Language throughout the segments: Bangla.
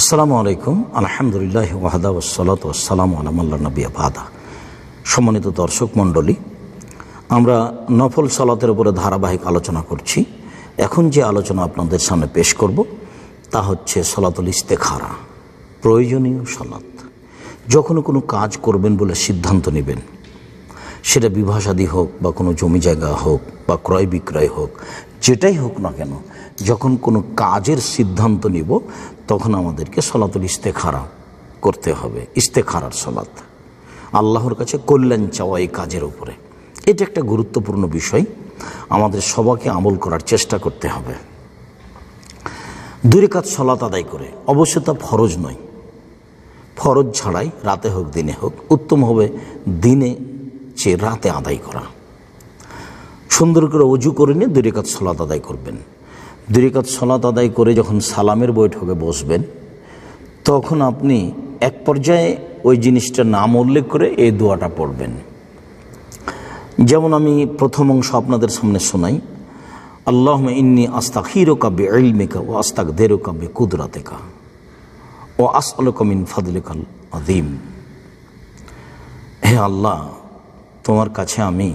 আসসালামু আলাইকুম। আলহামদুলিল্লাহ ওয়াহাদা ওসালাত আসসালাম আলামাল্লা নবী আবাদা সম্মানিত দর্শক মণ্ডলী, আমরা নফল সালাতের উপরে ধারাবাহিক আলোচনা করছি। এখন যে আলোচনা আপনাদের সামনে পেশ করব, তা হচ্ছে সলাতুল ইস্তেখারা, প্রয়োজনীয় সলাত। যখন কোনো কাজ করবেন বলে সিদ্ধান্ত নেবেন সেটা বিভাসাদি হোক বা কোনো জমি জায়গা হোক বা ক্রয় বিক্রয় হোক, যেটাই হোক না কেন, যখন কোনো কাজের সিদ্ধান্ত নিব, তখন আমাদেরকে সলাতুল ইস্তেখারা করতে হবে, ইস্তেখারার সলাত আল্লাহর কাছে কল্যাণ চাওয়া এই কাজের উপরে। এটা একটা গুরুত্বপূর্ণ বিষয়। আমাদের সবাইকে আমল করার চেষ্টা করতে হবে। দুই কাজ সলাত আদায় করে, অবশ্য তা ফরজ নয়। ফরজ ছাড়াই রাতে হোক, দিনে হোক, উত্তম হবে দিনে চেয়ে রাতে আদায় করা। সুন্দর করে অজু করে নিয়ে দুই রেখাত সলাত আদায় করবেন। দুই রেখাত সলাত আদায় করে যখন সালামের বৈঠকে বসবেন, তখন আপনি এক পর্যায়ে ওই জিনিসটার নাম উল্লেখ করে এই দোয়াটা পড়বেন। যেমন আমি প্রথম অংশ আপনাদের সামনে শোনাই আল্লাহ ইন্নি আস্তাক হিরো কাব্যে এলমেকা ও আস্তাক দেরো কাব্যে কুদরাতেকা ও আসলকমিন ফাদলিকাল আদিম হে আল্লাহ তোমার কাছে আমি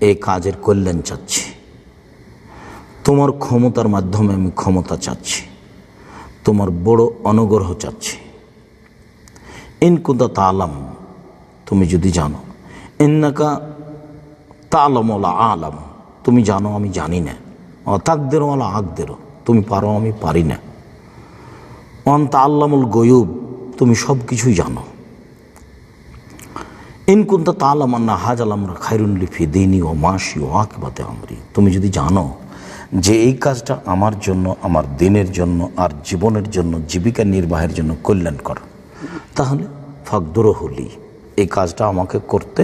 এই কাজের কল্যাণ চাচ্ছি। তোমার ক্ষমতার মাধ্যমে আমি ক্ষমতা চাচ্ছি। তোমার বড় অনুগ্রহ চাচ্ছি। ইনকুদা তালাম তুমি যদি জানো। ইন্নাকা তালমলা আলাম, তুমি জানো আমি জানি না। অতাকদেরও আলা আকদেরও তুমি পারো আমি পারি না। অন্ত আল্লামুল গয়ুব, তুমি সব কিছুই জানো। ইনকুন্তা আন্না হাজ খাইরুন লিফি দিনী ও মাসি ও আঁকবাতে আমরি। তুমি যদি জানো যে এই কাজটা আমার জন্য, আমার দিনের জন্য আর জীবনের জন্য, জীবিকা নির্বাহের জন্য কল্যাণকর, তাহলে ফাকদুর হলি এই কাজটা আমাকে করতে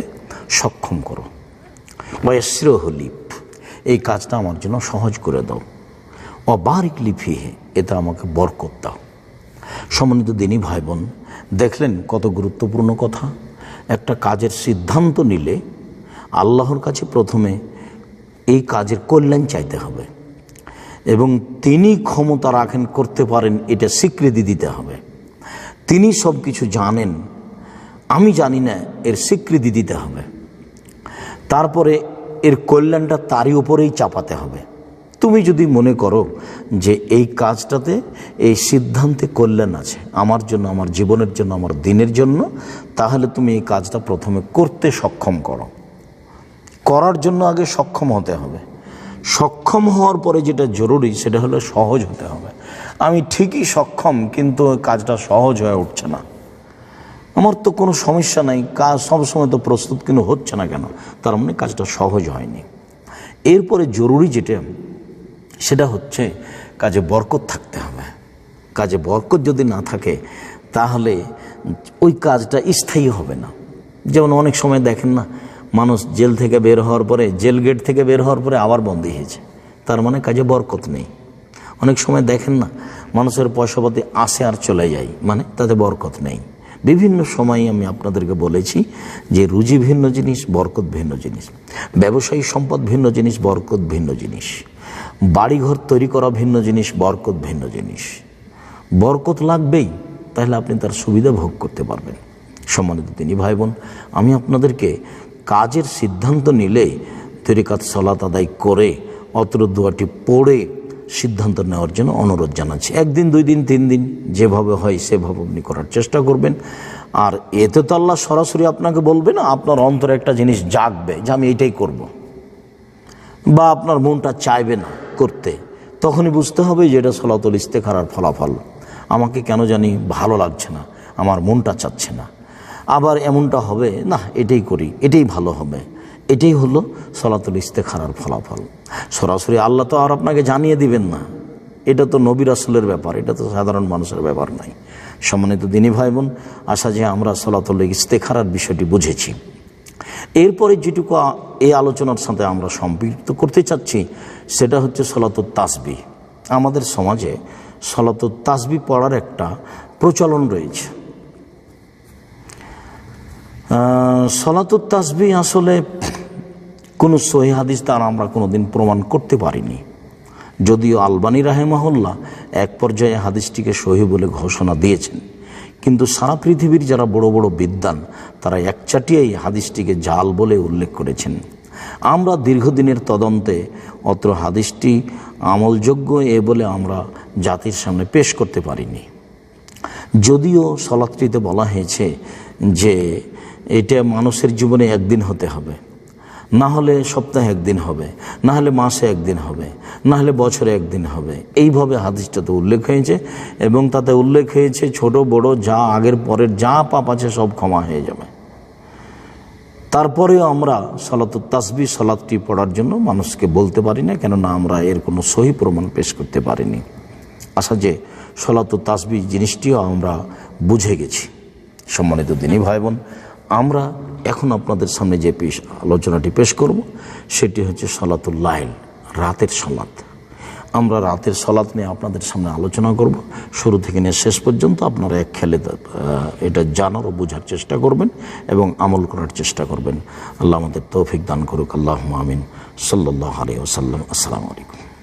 সক্ষম করো। বয়স্র হলিপ এই কাজটা আমার জন্য সহজ করে দাও। অবারিক লিফিহে এটা আমাকে বরকত দাও। সম্মানিত দিনী ভাই বোন দেখলেন কত গুরুত্বপূর্ণ কথা? একটা কাজের সিদ্ধান্ত নিলে আল্লাহর কাছে প্রথমে এই কাজের কল্যাণ চাইতে হবে। এবং তিনি ক্ষমতা রাখেন, করতে পারেন, এটা স্বীকৃতি দিতে হবে। তিনি সব কিছু জানেন, আমি জানি না, এর স্বীকৃতি দিতে হবে। তারপরে এর কল্যাণটা তারই উপরেই চাপাতে হবে। তুমি যদি মনে করো যে এই কাজটাতে, এই সিদ্ধান্তে কল্যাণ আছে আমার জন্য, আমার জীবনের জন্য, আমার দিনের জন্য, তাহলে তুমি এই কাজটা প্রথমে করতে সক্ষম করো। করার জন্য আগে সক্ষম হতে হবে। সক্ষম হওয়ার পরে যেটা জরুরি সেটা হলো সহজ হতে হবে। আমি ঠিকই সক্ষম, কিন্তু কাজটা সহজ হয়ে উঠছে না। আমার তো কোনো সমস্যা নাই, কাজ সবসময় তো প্রস্তুত, কিন্তু হচ্ছে না কেন? তার মানে কাজটা সহজ হয়নি। এরপরে জরুরি যেটা সেটা হচ্ছে কাজে বরকত থাকতে হবে। কাজে বরকত যদি না থাকে, তাহলে ওই কাজটা স্থায়ী হবে না। যেমন অনেক সময় দেখেন না, মানুষ জেল থেকে বের হওয়ার পরে, জেল গেট থেকে বের হওয়ার পরে আবার বন্দী হয়েছে তার মানে কাজে বরকত নেই। অনেক সময় দেখেন না, মানুষের পয়সাপাতি আসে আর চলে যায় মানে তাতে বরকত নেই। বিভিন্ন সময় আমি আপনাদেরকে বলেছি যে রুজি ভিন্ন জিনিস, বরকত ভিন্ন জিনিস। ব্যবসায়ী সম্পদ ভিন্ন জিনিস, বরকত ভিন্ন জিনিস। বাড়িঘর তৈরি করা ভিন্ন জিনিস, বরকত ভিন্ন জিনিস। বরকত লাগবেই, তাহলে আপনি তার সুবিধা ভোগ করতে পারবেন। সম্মানিত তিনি ভাই বোন আমি আপনাদেরকে কাজের সিদ্ধান্ত নিলে তরিকাত সলাত আদায় করে, অত্র দোয়াটি পড়ে সিদ্ধান্ত নেওয়ার জন্য অনুরোধ জানাচ্ছি। একদিন, দুই দিন, তিন দিন, যেভাবে হয়, সেভাবে আপনি করার চেষ্টা করবেন। আর এতে তো আল্লাহ সরাসরি আপনাকে বলবে না, আপনার অন্তরে একটা জিনিস জাগবে যে আমি এইটাই করব। বা আপনার মনটা চাইবে না। করতে, তখনই বুঝতে হবে যে এটা সলাতল ইস্তেখারার ফলাফল। আমাকে কেন জানি ভালো লাগছে না, আমার মনটা চাচ্ছে না। আবার এমনটা হবে, না, এটাই করি, এটাই ভালো হবে। এটাই হলো সলাতুল ইস্তেখারার ফলাফল। সরাসরি আল্লাহ তো আর আপনাকে জানিয়ে দিবেন না। এটা তো নবীর আসলের ব্যাপার, এটা তো সাধারণ মানুষের ব্যাপার নাই সম্মানিত দিনী ভাই বোন আশা যে আমরা সলাতুল ইস্তেখারার বিষয়টি বুঝেছি। এরপরে যেটুকু এই আলোচনার সাথে আমরা সম্পৃক্ত করতে চাচ্ছি, সেটা হচ্ছে সলাতুল তাসবি আমাদের সমাজে সলাতুল তাসবি পড়ার একটা প্রচলন রয়েছে। সলাতুল তাসবি আসলে কোনো সহি হাদিস তার আমরা কোনো দিন প্রমাণ করতে পারিনি। যদিও আলবানী রাহেমাহুল্লাহ এক পর্যায়ে হাদিসটিকে সহি বলে ঘোষণা দিয়েছেন। কিন্তু সারা পৃথিবীর যারা বড় বড় বিদ্বান, তারা একচাটিয়াই হাদিসটিকে জাল বলে উল্লেখ করেছেন। আমরা দীর্ঘদিনের তদন্তে অত্র হাদিসটি আমলযোগ্য এ বলে আমরা জাতির সামনে পেশ করতে পারিনি। যদিও সলাত্রিতে বলা হয়েছে যে এটা মানুষের জীবনে একদিন হতে হবে। না হলে সপ্তাহে একদিন হবে, না হলে মাসে একদিন হবে, না হলে বছরে একদিন হবে। এইভাবে হাদিসটাতে উল্লেখ হয়েছে এবং তাতে উল্লেখ হয়েছে ছোট, বড়, যা আগের, পরের যা পাপ আছে সব ক্ষমা হয়ে যাবে। তারপরেও আমরা সালাত তাসবি সালাদটি পড়ার জন্য মানুষকে বলতে পারি না, কেননা আমরা এর কোনো সহি প্রমাণ পেশ করতে পারিনি। আশা যে সলাত তাসবি জিনিসটিও আমরা বুঝে গেছি। সম্মানিত দিনী ভাই বোন আমরা এখন আপনাদের সামনে যে পেশ আলোচনাটি পেশ করব, সেটি হচ্ছে সলাতুল লাইল, রাতের সলাত। আমরা রাতের সলাত নিয়ে আপনাদের সামনে আলোচনা করব। শুরু থেকে নিয়ে শেষ পর্যন্ত আপনারা এক খেলে এটা জানার ও বোঝার চেষ্টা করবেন এবং আমল করার চেষ্টা করবেন। আল্লাহ আমাদের তৌফিক দান করুক। আল্লাহ আমিন। সাল্লাহ আলী ওসাল্লাম আসসালামু আলাইকুম।